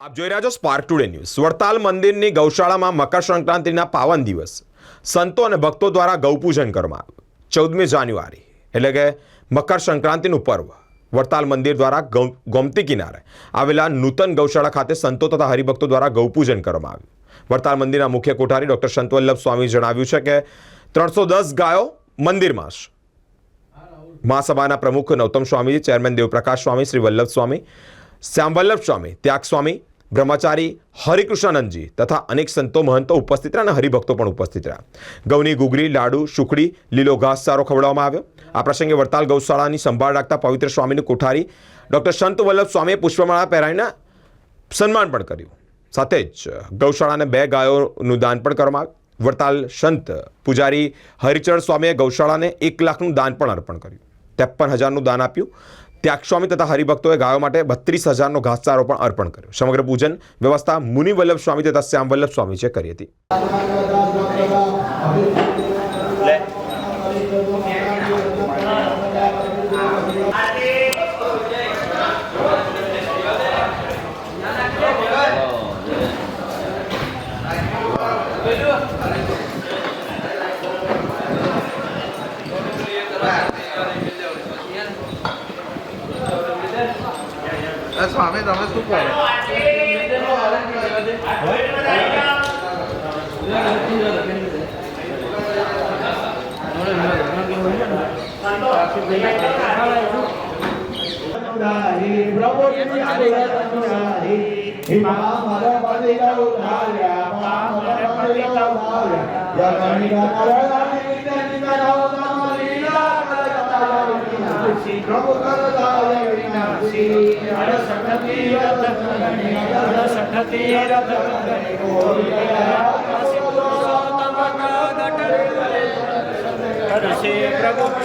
આપ જોઈ રહ્યા છો સ્પાર્ક ટુડે ન્યૂઝ વડતાલ મંદિરની ગૌશાળામાં મકર સંક્રાંતિના પાવન દિવસ. સંતો અને ભક્તો દ્વારા ગૌપૂજન કરવામાં આવ્યું. ચૌદમી જાન્યુઆરી, એટલે કે મકર સંક્રાંતિનું પર્વ. વડતાલ મંદિર દ્વારા ગોમતી કિનારે આવેલા નૂતન ગૌશાળા ખાતે સંતો તથા હરિભક્તો દ્વારા ગૌપૂજન કરવામાં આવ્યું. વડતાલ મંદિરના મુખ્ય કોઠારી ડૉક્ટર સંતવલ્લભ સ્વામી જણાવ્યું છે કે ત્રણસો દસ ગાયો મંદિરમાં મહાસભાના પ્રમુખ નૌતમ સ્વામી ચેરમેન દેવપ્રકાશ સ્વામી, શ્રી વલ્લભ સ્વામી શ્યામવલ્લભ સ્વામી, ત્યાગસ્વામી, બ્રહ્મચારી, હરિકૃષ્ણાનંદજી તથા અનેક સંતો મહંતો ઉપસ્થિત રહ્યા અને હરિભક્તો પણ ઉપસ્થિત રહ્યા. ગૌની ગુગરી લાડુ, સુખડી, લીલો ઘાસ સારો ખવડાવવામાં આવ્યો. આ પ્રસંગે વડતાલ ગૌશાળાની સંભાળ રાખતા પવિત્ર સ્વામીની કોઠારી ડૉક્ટર સંત વલ્લભ સ્વામીએ પુષ્પમાળા પહેરાવીને સન્માન પણ કર્યું. સાથે જ ગૌશાળાને બે ગાયોનું દાન પણ કરવામાં આવ્યું. વડતાલ સંત પૂજારી હરિચરણ સ્વામીએ ગૌશાળાને એક લાખનું દાન પણ અર્પણ કર્યું. ત્રેપન હજારનું દાન આપ્યું. ત્યાગ સ્વામી તથા હરિભક્તોએ ગાયો માટે બત્રીસ હજારનો ઘાસચારો પણ અર્પણ કર્યો. સમગ્ર પૂજન વ્યવસ્થા મુનિ વલ્લભ સ્વામી તથા શ્યામ વલ્લભ છે કરી હતી. આ સ્વામી તમે શું કરો પ્રભુ